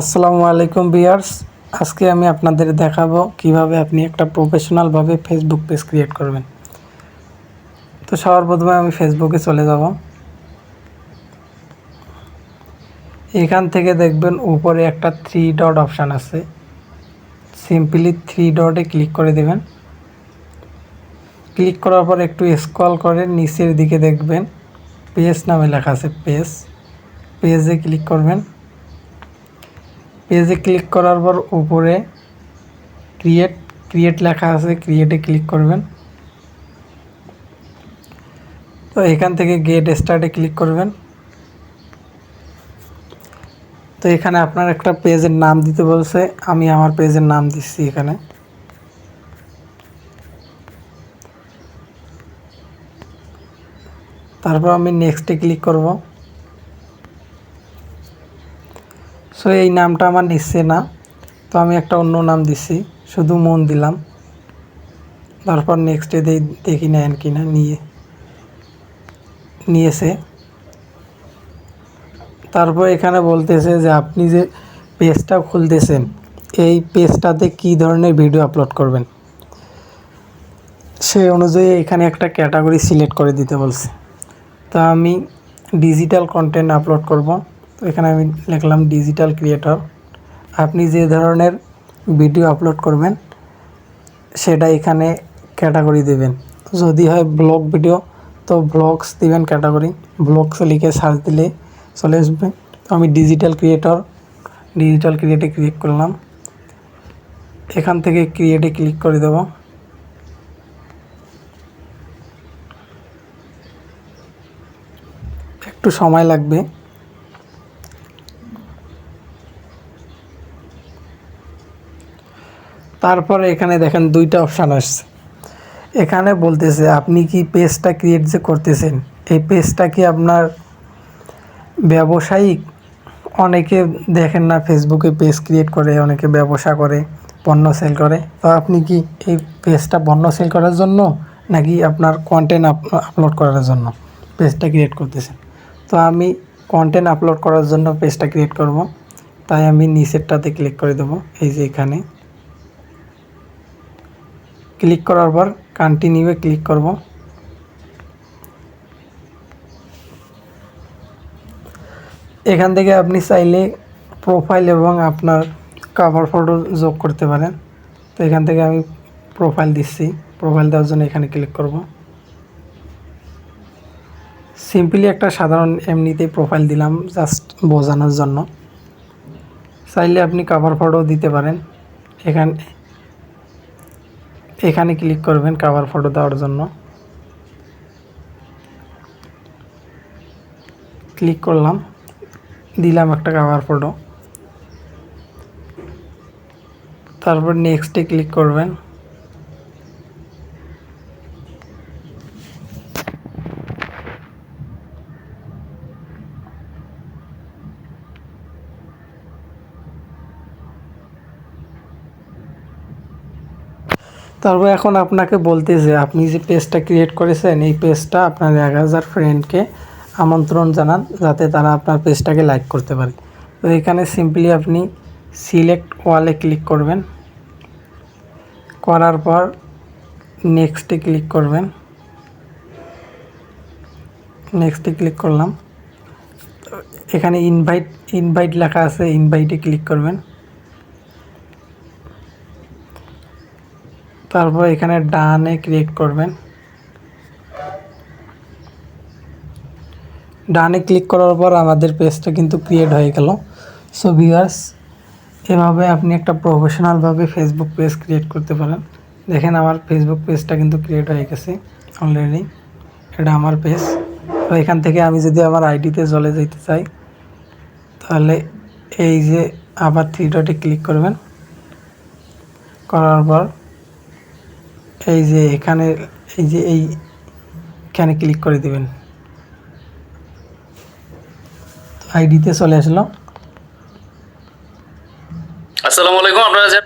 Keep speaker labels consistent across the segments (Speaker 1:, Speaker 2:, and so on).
Speaker 1: আসসালামু আলাইকুম বিয়ার্স আজকে আমি আপনাদের দেখাবো কীভাবে আপনি একটা প্রফেশনালভাবে ফেসবুক পেজ ক্রিয়েট করবেন। তো সবার প্রথমে আমি ফেসবুকে চলে যাব। এখান থেকে দেখবেন উপরে একটা থ্রি ডট অপশান আছে। সিম্পলি থ্রি ডটে ক্লিক করে দেবেন। ক্লিক করার পর একটু স্ক্রল করে নিচের দিকে দেখবেন। পেজ নামে লেখা আছে পেজ পেজে ক্লিক করবেন। পেজে ক্লিক করার পর উপরে ক্রিয়েট ক্রিয়েট লেখা আছে ক্রিয়েটে ক্লিক করবেন। তো এখান থেকে গেট স্টার্টে ক্লিক করবেন। তো এখানে আপনার একটা পেজের নাম দিতে বলছে, আমি আমার পেজের নাম দিচ্ছি এখানে। তারপর আমি নেক্সটে ক্লিক করব। সো এই নামটা আমার নিচ্ছে না। তো আমি একটা অন্য নাম দিচ্ছি শুধু মন দিলাম। তারপর নেক্সট নেক্সটে দেখি নেন কি না নিয়ে, নিয়েছে। তারপর এখানে বলতেছে যে, আপনি যে পেজটা খুলতেছেন, এই পেজটাতে কি ধরনের ভিডিও আপলোড করবেন? সেই অনুযায়ী এখানে একটা ক্যাটাগরি সিলেক্ট করে দিতে বলছে। তো আমি ডিজিটাল কন্টেন্ট আপলোড করব। তো এখানে আমি লিখলাম ডিজিটাল ক্রিয়েটর আপনি যে ধরনের ভিডিও আপলোড করবেন, সেটা এখানে ক্যাটাগরি দেবেন। যদি হয় ব্লগ ভিডিও তো ব্লগস দিবেন ক্যাটাগরি ব্লগস লিখে সার্চ দিলে চলে আসবে। তো আমি ডিজিটাল ক্রিয়েটর ডিজিটাল ক্রিয়েটে ক্লিক করলাম। এখান থেকে ক্রিয়েটে ক্লিক করে দেবো। একটু সময় লাগবে। তারপরে এখানে দেখেন দুইটা অপশান আসছে। এখানে বলতেছে, আপনি কি পেজটা ক্রিয়েট যে করতেছেন, এই পেজটা কি আপনার ব্যবসায়িক? অনেকে দেখেন না ফেসবুকে পেজ ক্রিয়েট করে, অনেকে ব্যবসা করে, পণ্য সেল করে। তো আপনি কি এই পেজটা পণ্য সেল করার জন্য, নাকি আপনার কন্টেন্ট আপলোড করার জন্য পেজটা ক্রিয়েট করতেছেন? তো আমি কন্টেন্ট আপলোড করার জন্য পেজটা ক্রিয়েট করব। তাই আমি নিচেরটাতে ক্লিক করে দেবো, এই যে এখানে। ক্লিক করার পর কন্টিনিউয়ে ক্লিক করব। এখান থেকে আপনি চাইলে প্রোফাইল এবং আপনার কাভার ফটো যোগ করতে পারেন। তো এখান থেকে আমি প্রোফাইল দিচ্ছি। প্রোফাইল দেওয়ার জন্য এখানে ক্লিক করব। সিম্পলি একটা সাধারণ এমনিতেই প্রোফাইল দিলাম জাস্ট বোঝানোর জন্য। চাইলে আপনি কাভার ফটো দিতে পারেন। এখানে এখানে ক্লিক করবেন কাভার ফটো দেওয়ার জন্য। ক্লিক করলাম, দিলাম একটা কাভার ফটো তারপর নেক্সটে ক্লিক করবেন। তারপর এখন আপনাকে বলতে যে আপনি যে পেজটা ক্রিয়েট করেছেন, এই পেজটা আপনার এক হাজার ফ্রেন্ডকে আমন্ত্রণ জানান, যাতে তারা আপনার পেজটাকে লাইক করতে পারে। তো এখানে সিম্পলি আপনি সিলেক্ট ওয়ালে ক্লিক করবেন। করার পর নেক্সটে ক্লিক করবেন। নেক্সটে ক্লিক করলাম। এখানে ইনভাইট ইনভাইট লেখা আছে ইনভাইটে ক্লিক করবেন। তারপর এখানে ডানে ক্রিয়েট করবেন। ডানে ক্লিক করার পর আমাদের পেজটা কিন্তু ক্রিয়েট হয়ে গেল। সো ভিউয়ার্স এভাবে আপনি একটা প্রফেশনালভাবে ফেসবুক পেজ ক্রিয়েট করতে পারেন। দেখেন আমার ফেসবুক পেজটা কিন্তু ক্রিয়েট হয়ে গেছে অলরেডি এটা আমার পেজ তো এখান থেকে আমি যদি আমার আইডিতে চলে যেতে চাই, তাহলে এই যে আবার থ্রি ডটে ক্লিক করবেন। করার পর এই যে এখানে এই যে এই এখানে ক্লিক করে দেবেন। আইডিতে চলে আসলো।
Speaker 2: আসসালামু আলাইকুম আপনারা যে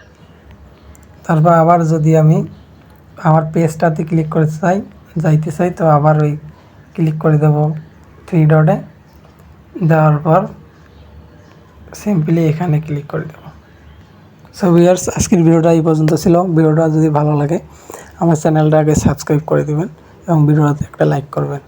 Speaker 1: তারপর আবার যদি আমি আমার পেজটাতে ক্লিক করতে চাই যাইতে চাই তো আবার ওই ক্লিক করে দেব থ্রি ডটে দেওয়ার পর সিম্পলি এখানে ক্লিক করে দেব। সো ভিউয়ার্স আজকের ভিডিওটা এই পর্যন্ত ছিল। ভিডিওটা যদি ভালো লাগে আমার চ্যানেলটা আগে সাবস্ক্রাইব করে দেবেন এবং ভিডিওটাতে একটা লাইক করবেন।